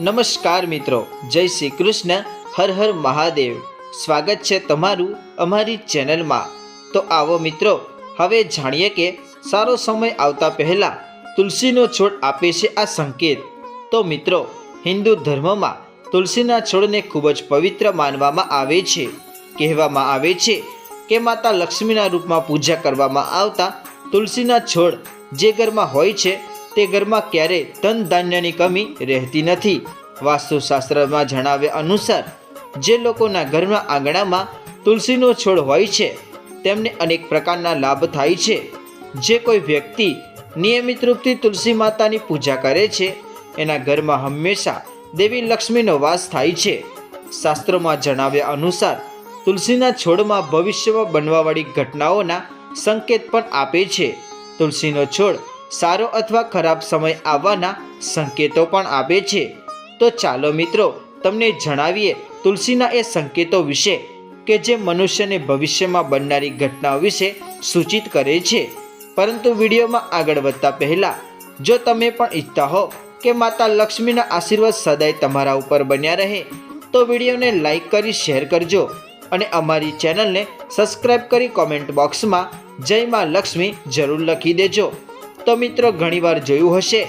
નમસ્કાર મિત્રો, જય શ્રી કૃષ્ણ, હર હર મહાદેવ. સ્વાગત છે તમારું અમારી ચેનલમાં. તો આવો મિત્રો, હવે જાણીએ કે સારો સમય આવતા પહેલા તુલસીનો છોડ આપે છે આ સંકેત. તો મિત્રો, હિન્દુ ધર્મમાં તુલસીના છોડને ખૂબ જ પવિત્ર માનવામાં આવે છે. કહેવામાં આવે છે કે માતા લક્ષ્મીના રૂપમાં પૂજા કરવામાં આવતા તુલસીના છોડ જે ઘરમાં હોય છે તે ઘરમાં ક્યારે ધન ધાન્યની કમી રહેતી નથી. વાસ્તુશાસ્ત્રમાં જણાવ્યા અનુસાર, જે લોકોના ઘરના આંગણામાં તુલસીનો છોડ હોય છે, તેમને અનેક પ્રકારના લાભ થાય છે. જે કોઈ વ્યક્તિ નિયમિત રૂપથી તુલસી માતાની પૂજા કરે છે, એના ઘરમાં હંમેશા દેવી લક્ષ્મીનો વાસ થાય છે. શાસ્ત્રોમાં જણાવ્યા અનુસાર, તુલસીના છોડમાં ભવિષ્યમાં બનવાવાળી ઘટનાઓના સંકેત પણ આપે છે. તુલસીનો છોડ સારો અથવા ખરાબ સમય આવવાના સંકેતો પણ આપે છે. તો ચાલો મિત્રો, તમને જણાવીએ તુલસીના એ સંકેતો વિશે કે જે મનુષ્યને ભવિષ્યમાં બનનારી ઘટનાઓ વિશે સૂચિત કરે છે. પરંતુ વિડીયોમાં આગળ વધતા પહેલાં, જો તમે પણ ઈચ્છતા હો કે માતા લક્ષ્મીના આશીર્વાદ સદાય તમારા ઉપર બન્યા રહે, તો વિડીયોને લાઈક કરી શેર કરજો અને અમારી ચેનલને સબસ્ક્રાઈબ કરી કોમેન્ટ બોક્સમાં જય માં લક્ષ્મી જરૂર લખી દેજો. તો મિત્રો, ઘણીવાર જોયું હશે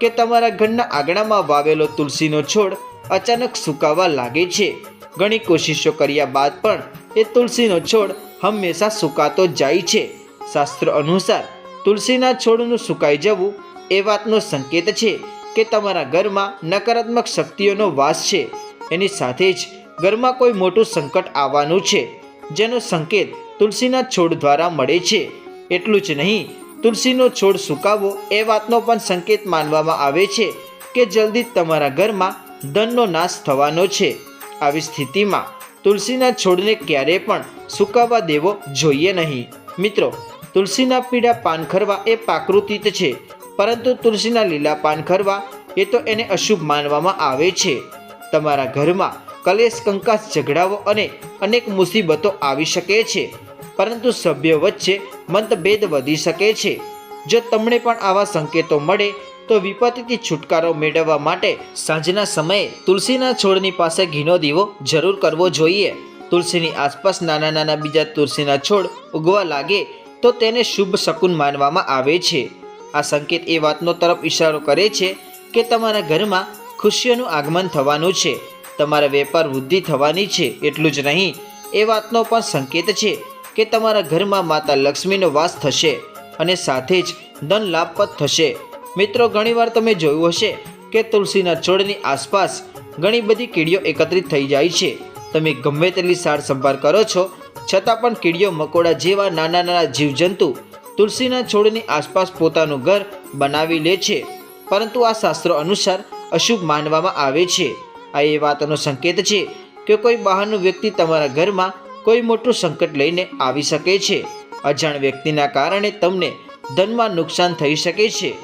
કે તમારા ઘરના આંગણામાં વાવેલો તુલસીનો છોડ અચાનક સુકાવા લાગે છે. ઘણી કોશિશો કર્યા બાદ પણ એ તુલસીનો છોડ હંમેશા સુકાતો જાય છે. શાસ્ત્ર અનુસાર, તુલસીના છોડનું સુકાઈ જવું એ વાતનો સંકેત છે કે તમારા ઘરમાં નકારાત્મક શક્તિઓનો વાસ છે. એની સાથે જ ઘરમાં કોઈ મોટું સંકટ આવવાનું છે, જેનો સંકેત તુલસીના છોડ દ્વારા મળે છે. એટલું જ નહીં તુલસીનો છોડ સુકાવો એ વાતનો પણ સંકેત માનવામાં આવે છે કે જલ્દી તમારા ઘરમાં ધનનો નાશ થવાનો છે. આવી સ્થિતિમાં તુલસીના છોડને ક્યારેય પણ સુકાવા દેવો જોઈએ નહીં. મિત્રો, તુલસીના પીળા પાન ખરવા એ પ્રાકૃતિક છે, પરંતુ તુલસીના લીલા પાન ખરવા એ તો એને અશુભ માનવામાં આવે છે. તમારા ઘરમાં કલેશ, કંકાસ ઝઘડાઓ અને અનેક મુસીબતો આવી શકે છે, પરંતુ સભ્ય વચ્ચે મતભેદ વધી શકે છે. જો તમને પણ આવા સંકેતો મળે, તો વિપત્તિથી છુટકારો મેળવવા માટે સાંજના સમયે તુલસીના છોડની પાસે ઘીનો દીવો જરૂર કરવો જોઈએ. તુલસીની આસપાસ નાના નાના બીજા તુલસીના છોડ ઉગવા લાગે, તો તેને શુભ શકુન માનવામાં આવે છે. આ સંકેત એ વાતનો તરફ ઇશારો કરે છે કે તમારા ઘરમાં ખુશીઓનું આગમન થવાનું છે. તમારા વેપાર વૃદ્ધિ થવાની છે, એટલું જ નહીં. એ વાતનો પણ સંકેત છે કે તમારા ઘરમાં માતા લક્ષ્મીનો વાસ થશે અને સાથે જ ધન લાભપત થશે. મિત્રો, ઘણીવાર તમે જોયું હશે કે તુલસીના છોડની આસપાસ ઘણી બધી કીડીઓ એકત્રિત થઈ જાય છે. તમે ગમે તેટલી સાર સંભાળ કરો છો, છતાં પણ કીડીઓ મકોડા જેવા નાના નાના જીવજંતુ તુલસીના છોડની આસપાસ પોતાનું ઘર બનાવી લે છે. પરંતુ આ શાસ્ત્રો અનુસાર અશુભ માનવામાં આવે છે. આ એ વાતનો સંકેત છે કે કોઈ બહારનું વ્યક્તિ તમારા ઘરમાં કોઈ મોટું સંકટ લઈને આવી શકે છે. અજાણ વ્યક્તિના કારણે તમને ધનમાં નુકસાન થઈ શકે છે.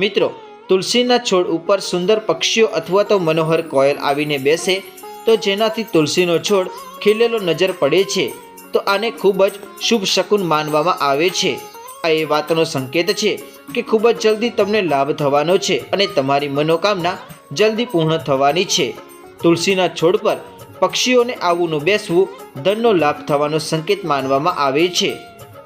મિત્રો, તુલસીના છોડ ઉપર સુંદર પક્ષીઓ અથવા તો મનોહર કોયલ આવીને બેસે તો જેનાથી તુલસીનો છોડ ખીલેલો નજર પડે છે, તો આને ખૂબ જ શુભ શકુન માનવામાં આવે છે. આ એ વાતનો સંકેત છે કે ખૂબ જ જલ્દી તમને લાભ થવાનો છે અને તમારી મનોકામના જલ્દી પૂર્ણ થવાની છે. તુલસીના છોડ પર પક્ષીઓને આવવાનું બેસવું ધનનો લાભ થવાનો સંકેત માનવામાં આવે છે.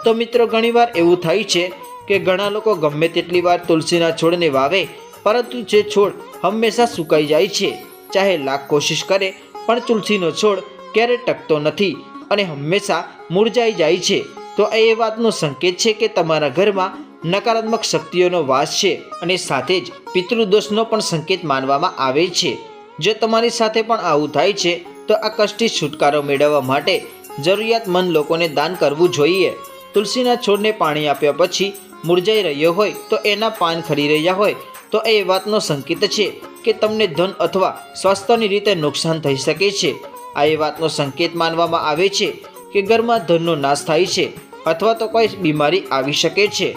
તો મિત્રો, ઘણીવાર એવું થાય છે કે ઘણા લોકો ગમે તેટલી વાર તુલસીના છોડને વાવે, પરંતુ જે છોડ હંમેશા સુકાઈ જાય છે, ચાહે લાખ કોશિશ કરે, પણ તુલસીનો છોડ ક્યારે ટકતો નથી અને હંમેશા મુરઝાઈ જાય છે. તો એ વાતનો સંકેત છે કે તમારા ઘરમાં નકારાત્મક શક્તિઓનો વાસ છે અને સાથે જ પિતૃદોષનો પણ સંકેત માનવામાં આવે છે. જો તમારી સાથે પણ આવું થાય છે તો આ કષ્ટથી છુટકારો મેળવવા માટે જરૂરિયાતમંદ લોકોને દાન કરવું જોઈએ. તુલસીના છોડને પાણી આપ્યા પછી મુરઝાઈ રહ્યો હોય તો એના પાન ખરી રહ્યા હોય તો એ વાતનો સંકેત છે કે તમને ધન અથવા સ્વાસ્થ્યની રીતે નુકસાન થઈ શકે છે. આ એ વાતનો સંકેત માનવામાં આવે છે કે ઘરમાં ધનનો નાશ થાય છે અથવા તો કોઈ બીમારી આવી શકે છે.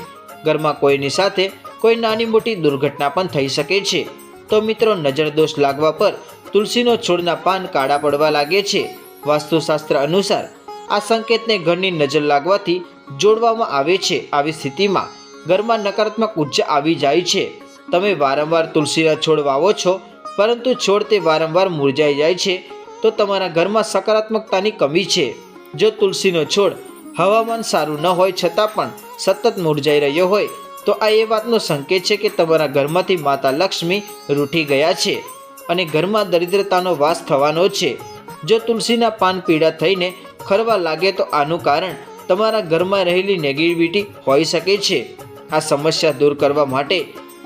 ઘરમાં કોઈની સાથે કોઈ નાની મોટી દુર્ઘટના પણ થઈ શકે છે. તો મિત્રો નજર દોષ લાગવા પર તુલસીનો છોડના પાન કાળા પડવા લાગે છે. વાસ્તુશાસ્ત્ર અનુસાર આ સંકેતને ઘરની નજર લાગવાથી જોડવામાં આવે છે. આવી સ્થિતિમાં ઘરમાં નકારાત્મક ઊર્જા આવી જાય છે. તમે વારંવાર તુલસીના છોડ વાવો છો, પરંતુ છોડ તે વારંવાર મુરઝાઈ જાય છે, તો તમારા ઘરમાં સકારાત્મકતાની કમી છે. જો તુલસીનો છોડ હવામાન સારું ન હોય છતાં પણ સતત મુરઝાઈ રહ્યો હોય, તો આ એ વાતનો સંકેત છે કે તમારા ઘરમાંથી માતા લક્ષ્મી રૂઠી ગયા છે. અને ઘરમાં દરિદ્રતાનો વાસ થવાનો છે. જો તુલસીના પાન પીળા થઈને ખરવા લાગે તો આનું કારણ તમારા ઘરમાં રહેલી નેગેટિવિટી હોઈ શકે છે. આ સમસ્યા દૂર કરવા માટે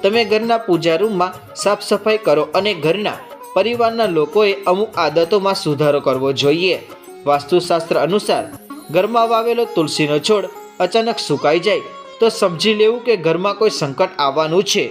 તમે ઘરના પૂજા રૂમમાં સાફ સફાઈ કરો અને ઘરના પરિવારના લોકોએ અમુક આદતોમાં સુધારો કરવો જોઈએ. વાસ્તુશાસ્ત્ર અનુસાર, ઘરમાં વાવેલો તુલસીનો છોડ અચાનક સુકાઈ જાય તો સમજી લેવું કે ઘરમાં કોઈ સંકટ આવવાનું છે.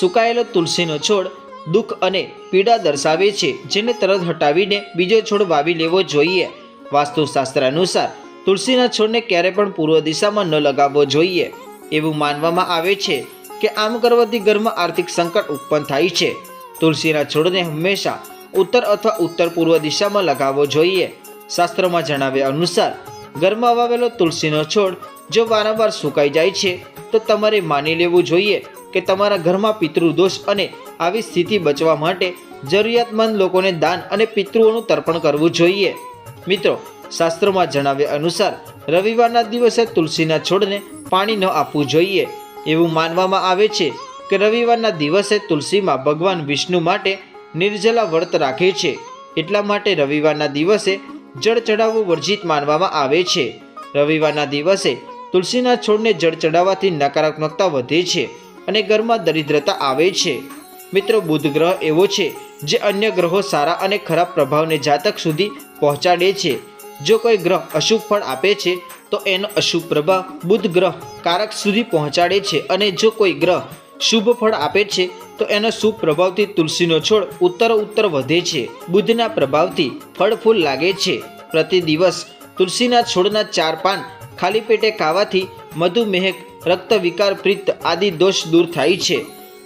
સુકાયેલો તુલસીનો છોડ દુઃખ અને પીડા દર્શાવે છે. જેને તરત હટાવીને બીજો છોડ વાવી લેવો જોઈએ. વાસ્તુશાસ્ત્ર અનુસાર, તુલસીના છોડને ક્યારે પણ પૂર્વ દિશામાં ન લગાવવો જોઈએ. એવું માનવામાં આવે છે કે આમ કરવાથી ઘરમાં આર્થિક સંકટ ઉત્પન્ન થાય છે. તુલસીના છોડને હંમેશા ઉત્તર અથવા ઉત્તર પૂર્વ દિશામાં લગાવવો જોઈએ. શાસ્ત્રોમાં જણાવ્યા અનુસાર, ઘરમાં વાવેલો તુલસીનો છોડ જો વારંવાર સુકાઈ જાય છે, તો તમારે માની લેવું જોઈએ કે તમારા ઘરમાં પિતૃદોષ અને આવી સ્થિતિ બચવા માટે જરૂરિયાતમંદ લોકોને દાન અને પિતૃઓનું તર્પણ કરવું જોઈએ. મિત્રો, શાસ્ત્રોમાં જણાવ્યા અનુસાર, રવિવારના દિવસે તુલસીના છોડને પાણી ન આપવું જોઈએ. એવું માનવામાં આવે છે કે રવિવારના દિવસે તુલસીમાં ભગવાન વિષ્ણુ માટે નિર્જલા વ્રત રાખે છે. એટલા માટે રવિવારના દિવસે જળ ચડાવવું વર્જિત માનવામાં આવે છે. રવિવારના દિવસે તુલસીના છોડને જળ ચડાવવાથી નકારાત્મકતા વધે છે અને ઘરમાં દરિદ્રતા આવે છે. મિત્રો, બુધ ગ્રહ એવો છે જે અન્ય ગ્રહો સારા અને ખરાબ પ્રભાવને જાતક સુધી પહોંચાડે છે. જો કોઈ ગ્રહ અશુભ ફળ આપે છે, તો એનો અશુભ પ્રભાવ બુધ ગ્રહ કારક સુધી પહોંચાડે છે અને જો કોઈ ગ્રહ શુભ ફળ આપે છે, તો એનો શુભ પ્રભાવથી તુલસીનો છોડ ઉત્તર ઉત્તર વધે છે. બુધના પ્રભાવથી ફળ ફૂલ લાગે છે. પ્રતિ દિવસ તુલસીના છોડના ચાર પાન ખાલી પેટે ખાવાથી મધુમેહ રક્ત વિકાર પ્રિત આદિ દોષ દૂર થાય છે.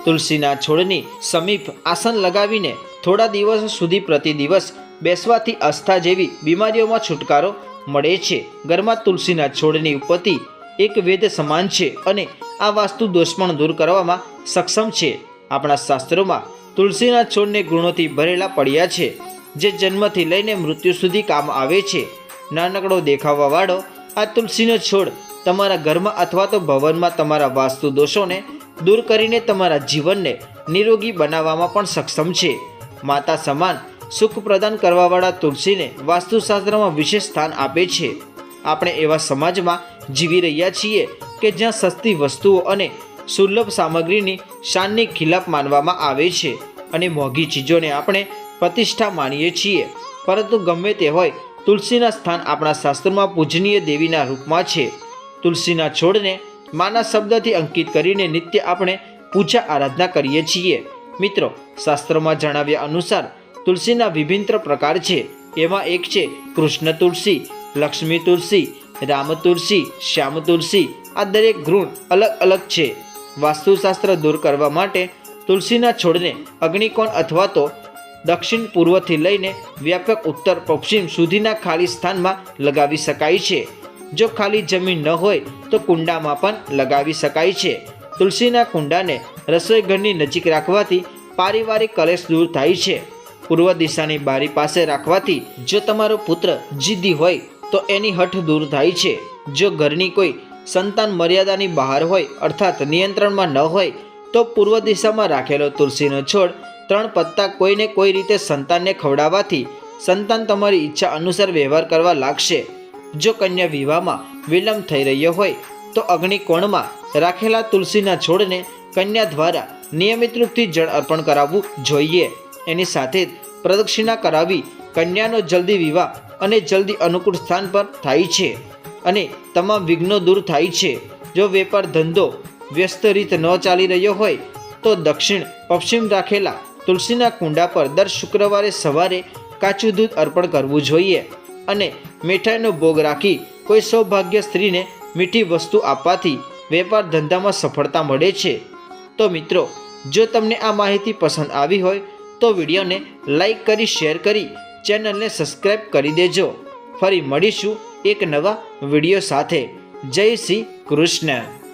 તુલસીના છોડની સમીપ આસન લગાવીને થોડા દિવસ સુધી પ્રતિ દિવસ બેસવાથી અસ્થા જેવી બીમારીઓમાં છુટકારો મળે છે. ઘરમાં તુલસીના છોડની ઉપતિ એક વેદ સમાન છે અને આ વાસ્તુ દોષ પણ દૂર કરવામાં સક્ષમ છે. આપણા શાસ્ત્રોમાં તુલસીના છોડને ગુણોથી ભરેલા પડ્યા છે, જે જન્મથી લઈને મૃત્યુ સુધી કામ આવે છે. નાનકડો દેખાવાવાળો આ તુલસીનો છોડ તમારા ઘરમાં અથવા તો ભવનમાં તમારા વાસ્તુ દોષોને દૂર કરીને તમારા જીવનને નિરોગી બનાવવામાં પણ સક્ષમ છે. માતા સમાન સુખ પ્રદાન કરવાવાળા તુલસીને વાસ્તુશાસ્ત્રમાં વિશેષ સ્થાન આપે છે. આપણે એવા સમાજમાં જીવી રહ્યા છીએ કે જ્યાં સસ્તી વસ્તુઓ અને સુલભ સામગ્રીની શાનની ખિલાફ માનવામાં આવે છે અને મોંઘી ચીજોને આપણે પ્રતિષ્ઠા માનીએ છીએ. પરંતુ ગમે તે હોય, તુલસીના સ્થાન આપણા શાસ્ત્રોમાં પૂજનીય દેવીના રૂપમાં છે. તુલસીના છોડને માના શબ્દથી અંકિત કરીને નિત્ય આપણે પૂજા આરાધના કરીએ છીએ. મિત્રો, શાસ્ત્રોમાં જણાવ્યા અનુસાર તુલસીના વિભિન્ન પ્રકાર છે. એમાં એક છે કૃષ્ણ તુલસી, લક્ષ્મી તુલસી, રામ તુલસી, શ્યામ તુલસી, આ દરેક ગુણ અલગ અલગ છે. વાસ્તુશાસ્ત્ર દૂર કરવા માટે તુલસીના છોડને અગ્નિકોણ અથવા તો દક્ષિણ પૂર્વથી લઈને વ્યાપક ઉત્તર પશ્ચિમ સુધીના ખાલી સ્થાનમાં લગાવી શકાય છે. જો ખાલી જમીન ન હોય તો કુંડામાં પણ લગાવી શકાય છે. તુલસીના કુંડાને રસોઈ ઘરની નજીક રાખવાથી પારિવારિક કલેશ દૂર થાય છે. પૂર્વ દિશાની બારી પાસે રાખવાથી જો તમારો પુત્ર જીદ્દી હોય તો એની હઠ દૂર થાય છે. જો ઘરની કોઈ સંતાન મર્યાદાની બહાર હોય અર્થાત નિયંત્રણમાં ન હોય તો પૂર્વ દિશામાં રાખેલો તુલસીનો છોડ ત્રણ પત્તા કોઈને કોઈ રીતે સંતાનને ખવડાવવાથી સંતાન તમારી ઈચ્છા અનુસાર વ્યવહાર કરવા લાગશે. જો કન્યા વિવાહમાં વિલંબ થઈ રહ્યો હોય, તો અગ્નિકોણમાં રાખેલા તુલસીના છોડને કન્યા દ્વારા નિયમિત રૂપથી જળ અર્પણ કરાવવું જોઈએ. એની સાથે જ પ્રદક્ષિણા કરાવી કન્યાનો જલ્દી વિવાહ અને જલ્દી અનુકૂળ સ્થાન પર થાય છે અને તમામ વિઘ્નો દૂર થાય છે. જો વેપાર ધંધો વ્યસ્ત રીત ન ચાલી રહ્યો હોય, તો દક્ષિણ પશ્ચિમ રાખેલા તુલસીના કુંડા પર દર શુક્રવારે સવારે કાચું દૂધ અર્પણ કરવું જોઈએ અને મીઠાઈનો ભોગ રાખી કોઈ સૌભાગ્ય સ્ત્રીને મીઠી વસ્તુ આપવાથી વેપાર ધંધામાં સફળતા મળે છે. તો મિત્રો, જો તમને આ માહિતી પસંદ આવી હોય, તો વિડીયોને લાઈક કરી, શેર કરી, ચેનલને સબસ્ક્રાઈબ કરી દેજો. ફરી મળીશું એક નવા વીડિયો સાથે. જય શ્રી કૃષ્ણ.